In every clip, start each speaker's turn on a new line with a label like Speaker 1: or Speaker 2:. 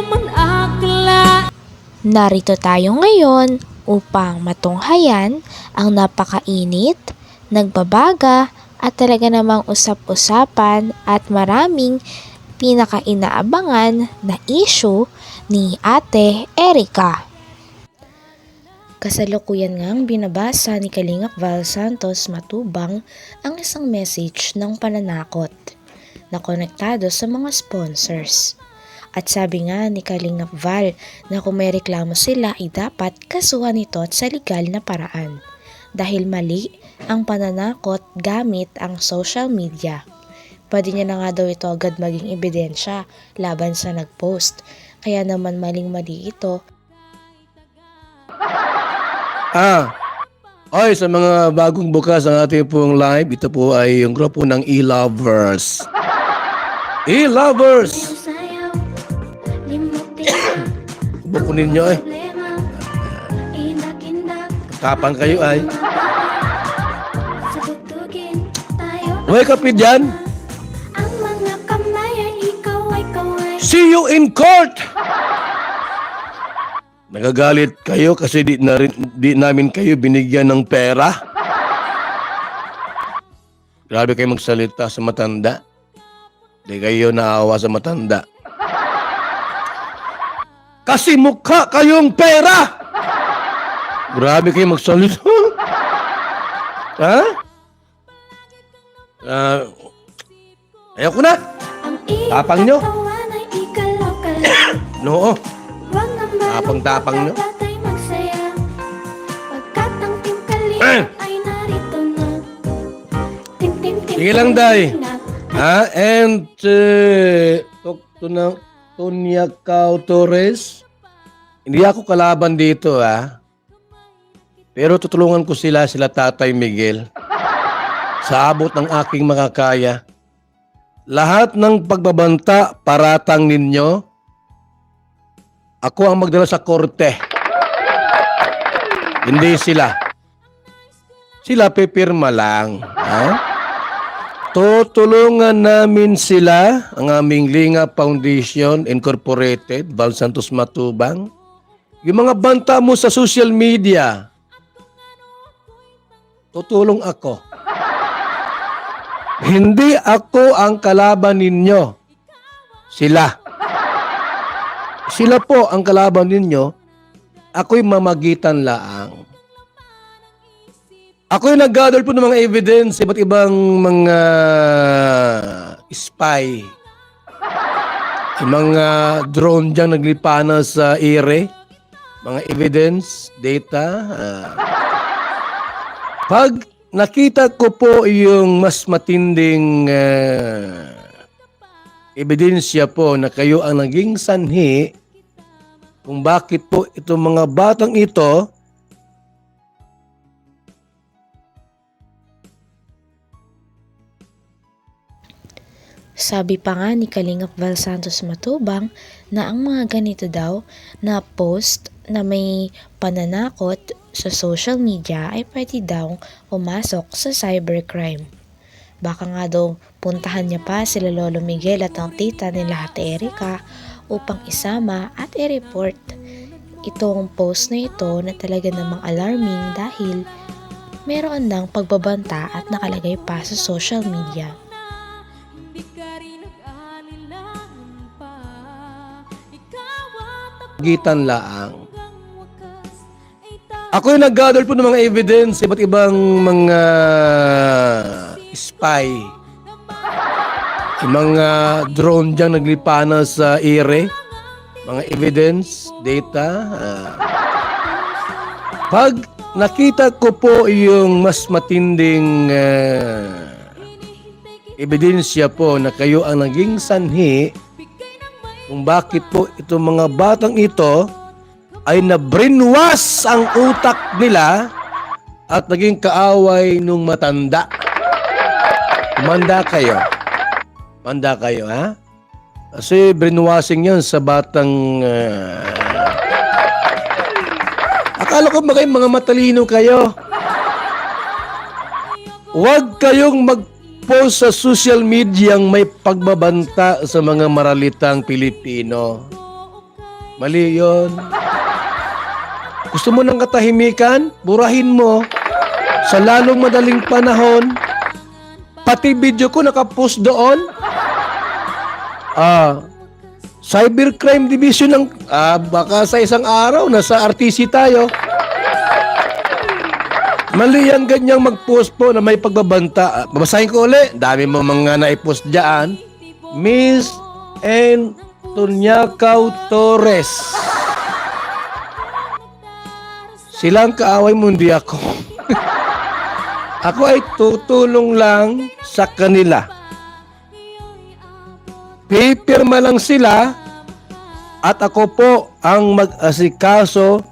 Speaker 1: naman akla
Speaker 2: Narito tayo ngayon upang matunghayan ang napakainit, nagbabaga at talaga namang usap-usapan at maraming pinakainaabangan na issue ni Ate Erika. Kasalukuyan ngang binabasa ni Kalingap Val Santos Matubang ang isang message ng pananakot na konektado sa mga sponsors. At sabi nga ni Kalingap Val na kung may reklamo sila ay dapat kasuhan ito sa legal na paraan. Dahil mali ang pananakot gamit ang social media. Pwede niya na nga daw ito agad maging ebidensya laban sa nagpost. Kaya naman maling-mali ito
Speaker 3: Ah, Oy, sa mga bagong bukas ang ating pong live, ito po ay yung grupo ng E-Lovers. E-Lovers! Buko ninyo eh.
Speaker 1: problema Indak-indak
Speaker 3: Tapang kayo ay. Huwag kapit dyan.
Speaker 1: Ay ay
Speaker 3: See you in court! Nagagalit kayo kasi di, na rin, di namin kayo binigyan ng pera. Grabe kayo magsalita sa matanda. Di kayo naawa sa matanda. Kasi mukha kayong pera! Grabe kayo magsalita. ha? Ah, ayaw ko na. Tapang nyo. Noo. Tapang-tapang nyo. Eh! Sige lang, Day. Ah, and uh, talk to na Tonya Cao Torres. Hindi ako kalaban dito ah. Pero tutulungan ko sila, sila Tatay Miguel. Sa abot ng aking makakaya. Lahat ng pagbabanta, paratang ninyo, ako ang magdala sa korte. Hindi sila. Sila pipirma lang. Ha? Tutulungan namin sila, ang aming Linga Foundation Incorporated, Val Santos Matubang. Yung mga banta mo sa social media, tutulong ako. Hindi ako ang kalaban ninyo. Sila. Sila po ang kalaban ninyo. Ako'y mamagitan laang. Ako yung nag-gather po ng mga evidence, iba't ibang mga spy. Yung mga drone dyan naglipana sa ere. Mga evidence, data. ah. pag nakita ko po yung mas matinding ah, ebidensya po na kayo ang naging sanhi kung bakit po itong mga batang ito
Speaker 2: Sabi pa nga ni Kalingap Val Santos Matubang na ang mga ganito daw na post na may pananakot sa social media ay pwede daw pumasok sa cybercrime. Baka nga daw puntahan niya pa sila Lolo Miguel at ang tita nila Ate Erika upang isama at i-report itong post na ito na talaga namang alarming dahil meron ng pagbabanta at nakalagay pa sa social media.
Speaker 3: Gitan laang. Ako yung nag-gather po ng mga evidence, iba't ibang mga spy. Yung mga drone dyan naglipana sa ere. Mga evidence, data. ah. pag nakita ko po yung mas matinding ah, ebidensya po na kayo ang naging sanhi kung bakit po itong mga batang ito ay na-brainwash ang utak nila at naging kaaway nung matanda. Manda kayo. Manda kayo, ha? Kasi brainwashing yan sa batang... ah, Akala ko magay mga matalino kayo. Huwag kayong mag-post sa social media ang may pagbabanta sa mga maralitang Pilipino. Mali yon. Gusto mo ng katahimikan? Burahin mo. Sa lalong madaling panahon, pati video ko nakapost doon. Ah, Cybercrime Division ng ah, baka sa isang araw nasa RTC tayo. Mali yan ganyang mag-post po na may pagbabanta. Ah, Babasahin ko uli. Dami mo mga naipost dyan. Miss Antoniacao Torres. Silang kaaway mo, hindi ako. ako ay tutulong lang sa kanila. Pipirma lang sila at ako po ang mag-asikaso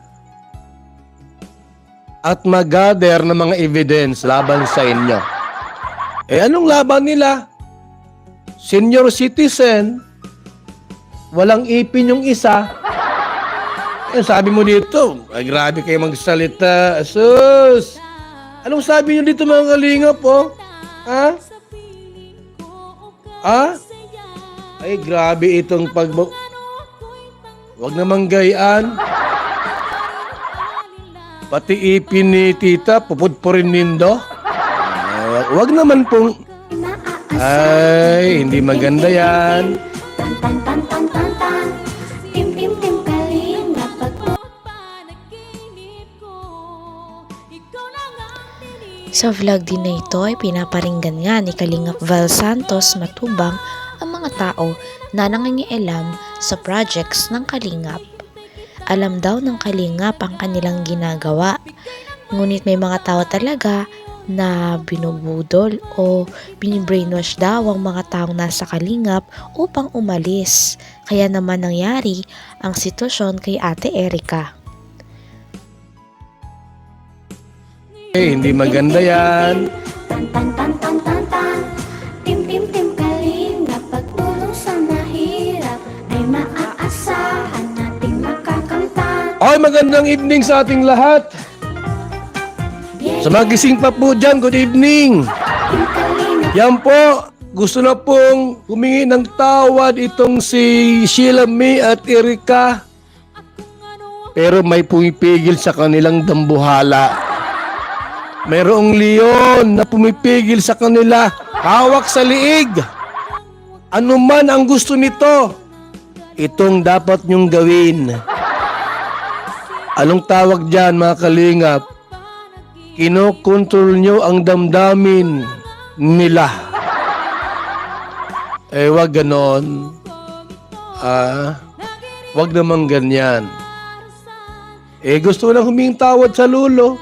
Speaker 3: at mag-gather ng mga evidence laban sa inyo. Eh anong laban nila? Senior citizen, walang ipin yung isa. Eh, sabi mo dito, ay grabe kayo magsalita. Sus! Anong sabi niyo dito mga kalingap po? Ha? Ha? Ay, grabe itong pag... Huwag namang gayaan. Pati ipin ni tita, pupudpurin nindo. Ah, wag naman pong... Ay, hindi maganda yan.
Speaker 2: Sa vlog din na ito ay pinaparinggan nga ni Kalingap Val Santos Matubang ang mga tao na nangangialam sa projects ng Kalingap. Alam daw ng Kalingap ang kanilang ginagawa. Ngunit may mga tao talaga na binubudol o binibrainwash daw ang mga taong nasa Kalingap upang umalis. Kaya naman nangyari ang sitwasyon kay Ate Erika.
Speaker 3: Eh, hindi maganda yan.
Speaker 1: Tan tan tan tan tan tan
Speaker 3: magandang evening sa ating lahat. Sa mga gising pa po dyan, good evening. Yan po, gusto na pong humingi ng tawad itong si Sheila May at Erika. Pero may pumipigil sa kanilang dambuhala. Mayroong leon na pumipigil sa kanila, hawak sa liig. Ano man ang gusto nito, itong dapat nyong gawin. Anong tawag dyan mga kalingap? Kinokontrol nyo ang damdamin nila. Eh, wag ganon. Ah, wag naman ganyan. Eh, gusto lang huming tawad sa lulo.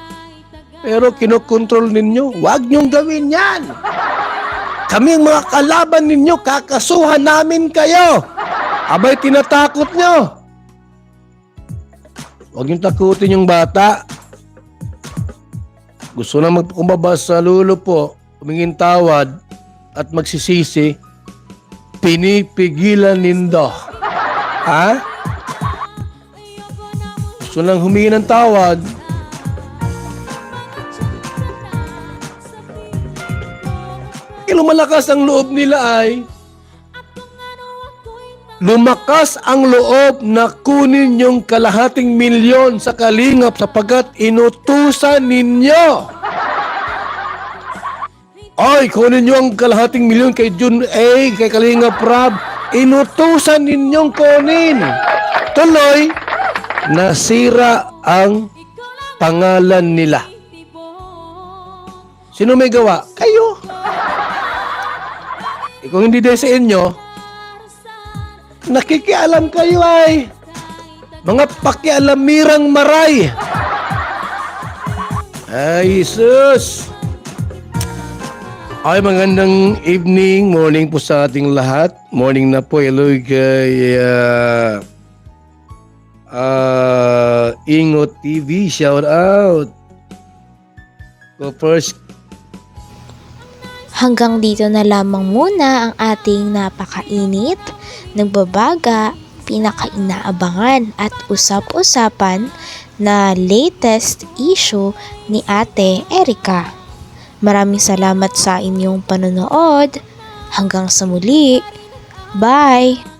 Speaker 3: Pero kinokontrol ninyo. Wag nyong gawin yan. Kami ang mga kalaban ninyo, kakasuhan namin kayo. Abay, tinatakot nyo. Huwag niyong takutin yung bata. Gusto na magkumbaba sa lulo po, humingin tawad at magsisisi, pinipigilan nindo. Ha? Gusto nang humingi ng tawad, lumalakas ang loob nila ay lumakas ang loob na kunin yung kalahating milyon sa kalingap sapagat inutusan ninyo. Ay, kunin nyo ang kalahating milyon kay Jun A, kay Kalingap Rab. Inutusan ninyong kunin. Tuloy, nasira ang pangalan nila. Sino may gawa? Kayo. Eh, kung hindi din sa inyo, nakikialam kayo ay mga pakialamirang maray. Ay, sus! Ay, magandang evening, morning po sa ating lahat. Morning na po, hello kay uh, uh, Ingo TV, shout out. Go first,
Speaker 2: Hanggang dito na lamang muna ang ating napakainit, nagbabaga, pinakainaabangan at usap-usapan na latest issue ni Ate Erika. Maraming salamat sa inyong panonood. Hanggang sa muli. Bye!